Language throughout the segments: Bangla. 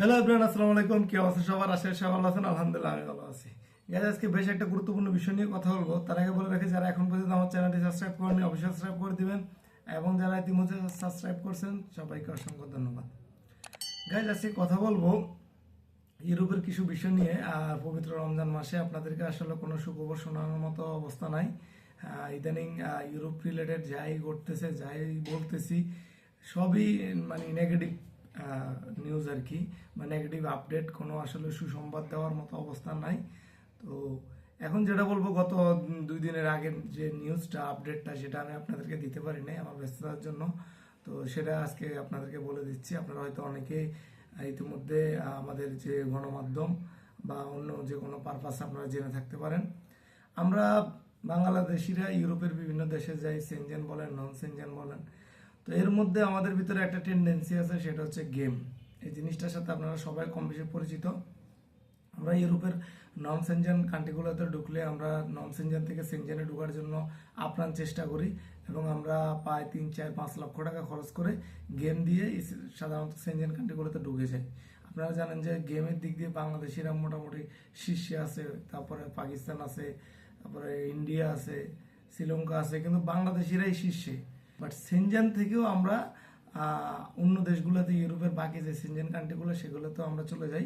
হ্যালো এভরিওয়ান আসসালামু আলাইকুম। কি অবস্থা সবার? আশা সবাই ভালো আছেন। আলহামদুলিল্লাহ, আমি ভালো আছি। গাইজ আজকে বেশ একটা গুরুত্বপূর্ণ বিষয় নিয়ে কথা বলব। তার আগে বলে রাখি, যারা এখন পর্যন্ত আমার চ্যানেলটি সাবস্ক্রাইব করেনি অবশ্যই সাবস্ক্রাইব করে দিবেন। এবং যারা ইতিমধ্যে সাবস্ক্রাইব করছেন, সবাইকে অসংখ্য ধন্যবাদ। গাইজ আজকে কথা বলব ইউরোপের কিছু বিষয় নিয়ে। আর পবিত্র রমজান মাসে আপনাদেরকে আসলে কোনো সুখবর শোনানোর মতো অবস্থা নাই। ইদানিং ইউরোপ রিলেটেড যাই ঘটতেছে, যাই বলতেছি, সবই মানে নেগেটিভ নিউজ আর কি। বা নেগেটিভ আপডেট কোনো আসলে সুসংবাদ দেওয়ার মতো অবস্থা নাই। তো এখন যেটা বলব, গত দুই দিনের আগের যে নিউজটা আপডেটটা সেটা আমি আপনাদেরকে দিতে পারি নাই আমার ব্যস্ততার জন্য। তো সেটা আজকে আপনাদেরকে বলে দিচ্ছি। আপনারা হয়তো অনেকে ইতিমধ্যে আমাদের যে গণমাধ্যম বা অন্য যে কোনো পারপাস আপনারা জেনে থাকতে পারেন। আমরা বাংলাদেশিরা, ইউরোপের বিভিন্ন দেশে যাই সেনজেন বলেন নন সেনজেন বলেন তো এর মধ্যে আমাদের ভিতরে একটা টেন্ডেন্সি আছে, সেটা হচ্ছে গেম এই জিনিসটার সাথে আপনারা সবাই কম বেশি পরিচিত। আমরা ইউরোপের নন সেনজেন কান্ট্রিগুলোতে ঢুকলে আমরা নন সেনজেন থেকে সেনজেনে ঢোকার জন্য আপ্রাণ চেষ্টা করি এবং আমরা প্রায় তিন, চার, পাঁচ লক্ষ টাকা খরচ করে গেম দিয়ে সাধারণত সেনজেন কান্ট্রিগুলোতে ঢুকে যায় আপনারা জানেন যে গেমের দিক দিয়ে বাংলাদেশিরা মোটামুটি শীর্ষে আছে, তারপরে পাকিস্তান আছে, তারপরে ইন্ডিয়া আছে, শ্রীলঙ্কা আছে, কিন্তু বাংলাদেশিরাই শীর্ষে। বাট সেনজেন থেকেও আমরা অন্য দেশগুলোতে, ইউরোপের বাকি যে সিনজেন কান্ট্রিগুলো সেগুলোতেও আমরা চলে যাই।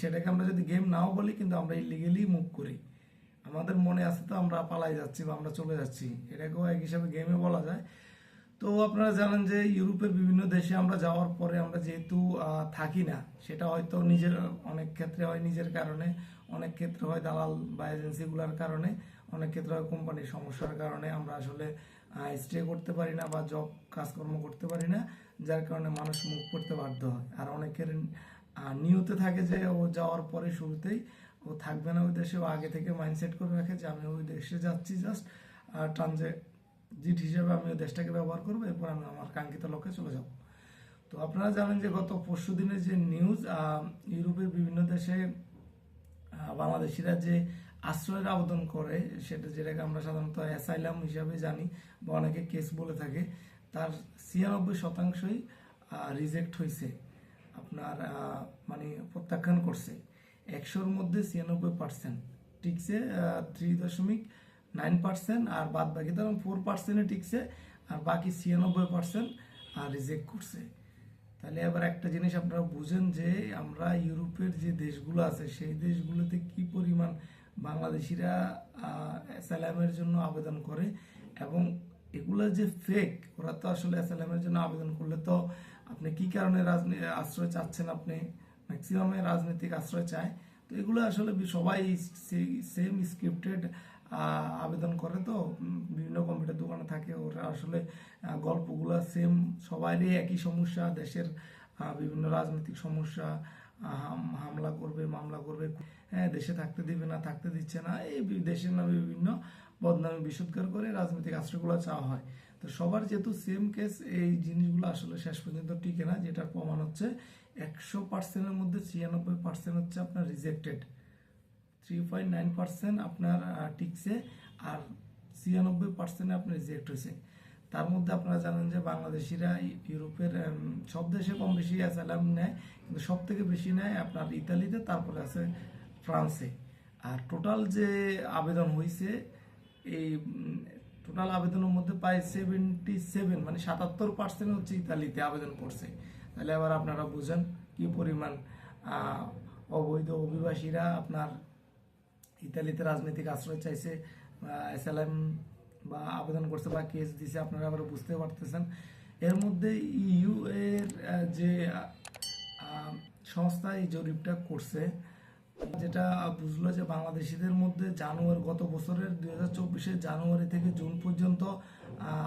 সেটাকে আমরা যদি গেম নাও বলি, কিন্তু আমরা ইলিগেলি মুভ করি। আমাদের মনে আছে তো আমরা পালাই যাচ্ছি বা আমরা চলে যাচ্ছি। এটাকেও এক হিসাবে গেমে বলা যায়। তো আপনারা জানেন যে ইউরোপের বিভিন্ন দেশে আমরা যাওয়ার পরে আমরা যেহেতু থাকি না, সেটা হয়তো নিজের, অনেক ক্ষেত্রে হয় নিজের কারণে, অনেক ক্ষেত্রে হয় দালাল বা এজেন্সিগুলোর কারণে, অনেক ক্ষেত্রে হয় কোম্পানির সমস্যার কারণে আমরা আসলে স্টে করতে পারি না বা জব কাজকর্ম করতে পারি না, যার কারণে মানুষ মুখ করতে বাধ্য হয়। আর অনেকের নিয়তে থাকে যে ও যাওয়ার পরে শুরুতেই ও থাকবে না ওই দেশে, ও আগে থেকে মাইন্ডসেট করে রাখে যে আমি ওই দেশে যাচ্ছি জাস্ট ট্রানজিট হিসেবে আমি ওই দেশটাকে ব্যবহার করব, এরপর আমি আমার কাঙ্ক্ষিত লক্ষ্যে চলে যাব। তো আপনারা জানেন যে গত পরশু দিনের যে নিউজ ইউরোপের বিভিন্ন দেশে বাংলাদেশিরা যে আশ্রয়ের আবেদন করে, সেটা যেটাকে আমরা সাধারণত অ্যাসাইলাম হিসাবে জানি বা অনেকে কেস বলে থাকে, তার ছিয়ানব্বই শতাংশই রিজেক্ট হয়েছে আপনার মানে প্রত্যাখ্যান করছে। একশোর মধ্যে ছিয়ানব্বই পার্সেন্ট টিকছে থ্রি দশমিক নাইন পার্সেন্ট আর বাদ বাকি তখন ফোর পার্সেন্টে টিকছে, আর বাকি ছিয়ানব্বই পার্সেন্ট আর রিজেক্ট করছে। তাহলে এবার একটা জিনিস আপনারা বুঝেন যে আমরা ইউরোপের যে দেশগুলো আছে, সেই দেশগুলোতে কি পরিমাণ বাংলাদেশিরা অ্যাসালামের জন্য আবেদন করে এবং এগুলো যে ফেক ওরা তো আসলে অ্যাসালামের জন্য আবেদন করলে তো আপনি কি কারণে রাজনীতি আশ্রয় চাচ্ছেন আপনি? ম্যাক্সিমামে রাজনৈতিক আশ্রয় চায়। তো এগুলো আসলে সবাই সেম স্ক্রিপ্টেড আবেদন করে তো বিভিন্ন কম্পিউটার দোকানে থাকে, ওরা আসলে গল্পগুলো সেম সবারই একই সমস্যা, দেশের বিভিন্ন রাজনৈতিক সমস্যা হামলা করবে, মামলা করবে হ্যাঁ দেশে থাকতে দিবে না, থাকতে দিচ্ছে না, এই দেশের নামে বিভিন্ন বদনামে বিশুদ্ধার করে রাজনৈতিক আশ্রয়গুলো চাওয়া হয়। তো সবার যেহেতু সেম কেস এই জিনিসগুলো আসলে শেষ পর্যন্ত টিকে না, যেটার প্রমাণ হচ্ছে একশো পার্সেন্টের মধ্যে ছিয়ানব্বই পার্সেন্ট হচ্ছে আপনার rejected three point nine percent আপনার টিকছে, আর ছিয়ানব্বই পার্সেন্টে আপনার রিজেক্ট হয়েছে তার মধ্যে আপনারা জানেন যে বাংলাদেশিরা, ইউরোপের সব দেশে কম বেশি অ্যাসালাম নেয়, কিন্তু সব থেকে বেশি নেয় আপনার ইতালিতে, তারপরে আছে ফ্রান্সে। আর টোটাল যে আবেদন হয়েছে এই টোটাল আবেদনের মধ্যে প্রায় সেভেন্টি সেভেন মানে সাতাত্তর পার্সেন্ট হচ্ছে ইতালিতে আবেদন করছে। তাহলে আবার আপনারা বুঝেন কি পরিমাণ অবৈধ অভিবাসীরা আপনার ইতালিতে রাজনৈতিক আশ্রয় চাইছে এসএলএম বা আবেদন করছে বা কেস দিছে, আপনারা আবার বুঝতে পারতেছেন। এর মধ্যে ইউ এর যে সংস্থা এই জরিপটা করছে, যেটা বুঝলো যে বাংলাদেশিদের মধ্যে জানুয়ারি, গত বছরের দুই হাজার চব্বিশে জানুয়ারি থেকে জুন পর্যন্ত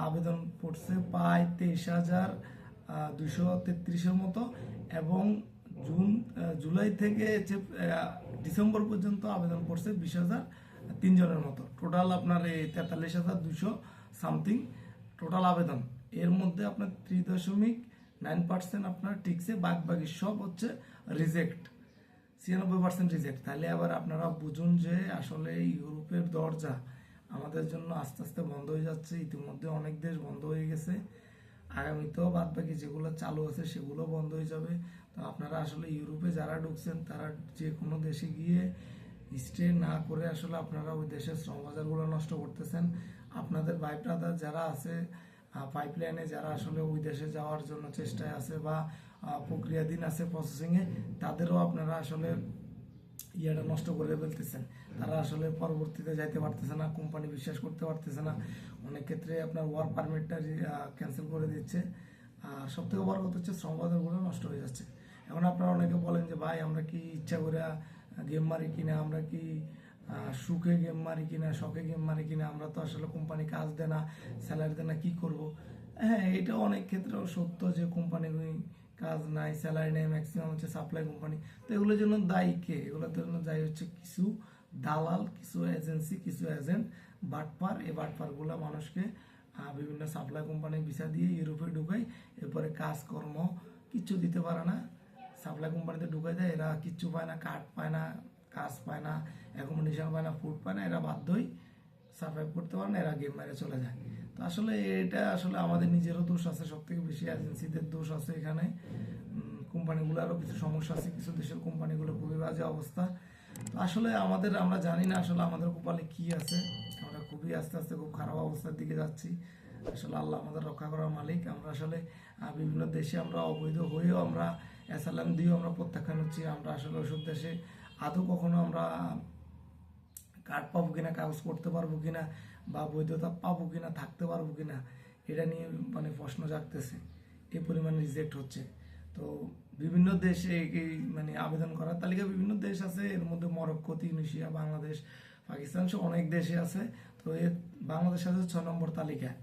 আবেদন পড়ছে প্রায় তেইশ হাজার দুইশো তেত্রিশের মতো এবং জুন জুলাই থেকে ডিসেম্বর পর্যন্ত আবেদন করছে বিশ হাজার তিনজনের মতো। টোটাল আপনার এই তেতাল্লিশ হাজার দুশো সামথিং টোটাল আবেদন। এর মধ্যে আপনার থ্রি দশমিক নাইন পার্সেন্ট আপনার টিকছে বাদ বাকি সব হচ্ছে রিজেক্ট ছিয়ানব্বই পার্সেন্ট রিজেক্ট তাহলে আবার আপনারা বুঝুন যে আসলে ইউরোপের দরজা আমাদের জন্য আস্তে আস্তে বন্ধ হয়ে যাচ্ছে, ইতিমধ্যে অনেক দেশ বন্ধ হয়ে গেছে। আগামীতেও বাদ বাকি যেগুলো চালু আছে সেগুলো বন্ধ হয়ে যাবে। তো আপনারা আসলে ইউরোপে যারা ঢুকছেন, তারা যে কোনো দেশে গিয়ে স্টে না করে আসলে আপনারা ওই দেশের শ্রম বাজারগুলো নষ্ট করতেছেন। আপনাদের ভাই ব্রাদার যারা আছে পাইপলাইনে যারা আসলে ওই দেশে যাওয়ার জন্য চেষ্টায় আছে বা প্রক্রিয়াধীন আছে প্রসেসিংয়ে তাদেরও আপনারা আসলে ইয়েটা নষ্ট করে ফেলতেছেন। তারা আসলে পরবর্তীতে যাইতে পারতেছে না কোম্পানি বিশ্বাস করতে পারতেছে না। অনেক ক্ষেত্রে আপনার ওয়ার্ক পারমিটটা ক্যান্সেল করে দিচ্ছে। আর সব থেকে বড় কথা হচ্ছে শ্রম বাজারগুলো নষ্ট হয়ে যাচ্ছে। এখন আপনারা অনেকে বলেন যে, ভাই, আমরা কি ইচ্ছা করে গেম মারি কিনা, আমরা কি সুখে গেম মারি কিনা, শখে গেম মারি কিনা, আমরা তো আসলে কোম্পানি কাজ দেয় না স্যালারি দেয় না, কী করব? হ্যাঁ এটা অনেক ক্ষেত্রেও সত্য যে কোম্পানি কাজ নাই স্যালারি নেই ম্যাক্সিমাম হচ্ছে সাপ্লাই কোম্পানি তো এগুলোর জন্য দায়ী কে? এগুলোর জন্য দায়ী হচ্ছে কিছু দালাল, কিছু এজেন্সি কিছু এজেন্ট বাটপার। এই বাটপারগুলো মানুষকে বিভিন্ন সাপ্লাই কোম্পানি ভিসা দিয়ে ইউরোপে ঢুকায়, এরপরে কাজকর্ম, কিচ্ছু দিতে পারে না। সাপ্লাই কোম্পানিতে ঢুকে যায়, এরা কিচ্ছু পায় না কার্ড পায় না, কাজ পায় না অ্যাকোমোডেশন পায় না ফুড পায় না, এরা বাধ্যই সার্ভাইভ করতে পারে না, এরা গেম মেরে চলে যায়। তো আসলে এটা আসলে আমাদের নিজেরও দোষ আছে সব থেকে বেশি এজেন্সিদের দোষ আছে এখানে। কোম্পানিগুলোরও কিছু সমস্যা আছে, কিছু দেশের কোম্পানিগুলো খুবই বাজে অবস্থা। তো আসলে আমাদের, আমরা জানি না আসলে আমাদের কপালে কি আছে। আমরা খুবই আস্তে আস্তে খুব খারাপ অবস্থার দিকে যাচ্ছি। আসলে আল্লাহ আমাদের রক্ষা করার মালিক। আমরা আসলে বিভিন্ন দেশে আমরা অবৈধ হয়েও আমরা অ্যাসালাম দিয়েও আমরা প্রত্যাখ্যান হচ্ছি। আমরা আসলে ওষুধ দেশে আদৌ কখনো আমরা কার্ড পাবো কিনা, কাগজ করতে পারব কিনা বা বৈধতা পাবো কিনা, থাকতে পারব কিনা, এটা নিয়ে মানে প্রশ্ন জাগতেছে। এই পরিমাণে রিজেক্ট হচ্ছে? তো বিভিন্ন দেশে এই মানে আবেদন করার তালিকা বিভিন্ন দেশ আছে। এর মধ্যে মরক্কো তিউনিশিয়া বাংলাদেশ, পাকিস্তান, সহ অনেক দেশে আছে। তো এর বাংলাদেশ আছে ছয় নম্বর তালিকায়।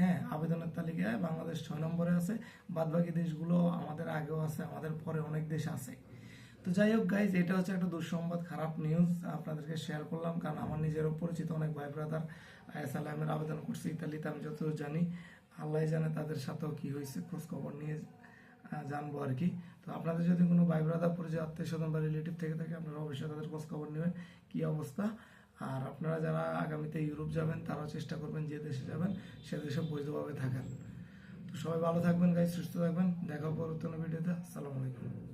হ্যাঁ আবেদনের তালিকায় বাংলাদেশ ছয় নম্বরে আছে। বাদবাকি দেশগুলো আমাদের আগেও আছে, আমাদের পরে অনেক দেশ আছে। তো যাই হোক গাইজ এটা হচ্ছে একটা দুঃসংবাদ, খারাপ নিউজ আপনাদেরকে শেয়ার করলাম। কারণ আমার নিজেরও পরিচিত অনেক ভাই ব্রাদার আইএসএলএমের আবেদন করছে ইতালিতে, আমি যতদূর জানি। আল্লাহ জানে তাদের সাথেও কি হয়েছে, খোঁজ খবর নিয়ে জানব আর কি। তো আপনাদের যদি কোনো ভাই ব্রাদার পরিচয় আত্মীয় স্বজন বা রিলেটিভ থেকে থাকে, আপনারা অবশ্যই তাদের খোঁজ খবর নেবেন, কী অবস্থা। আর আপনারা যারা আগামীতে ইউরোপ যাবেন, তারাও চেষ্টা করবেন যে দেশে যাবেন, সে দেশে বৈধভাবে থাকেন তো সবাই ভালো থাকবেন গাই সুস্থ থাকবেন। দেখা পরবর্তী ভিডিওতে আসসালামু আলাইকুম।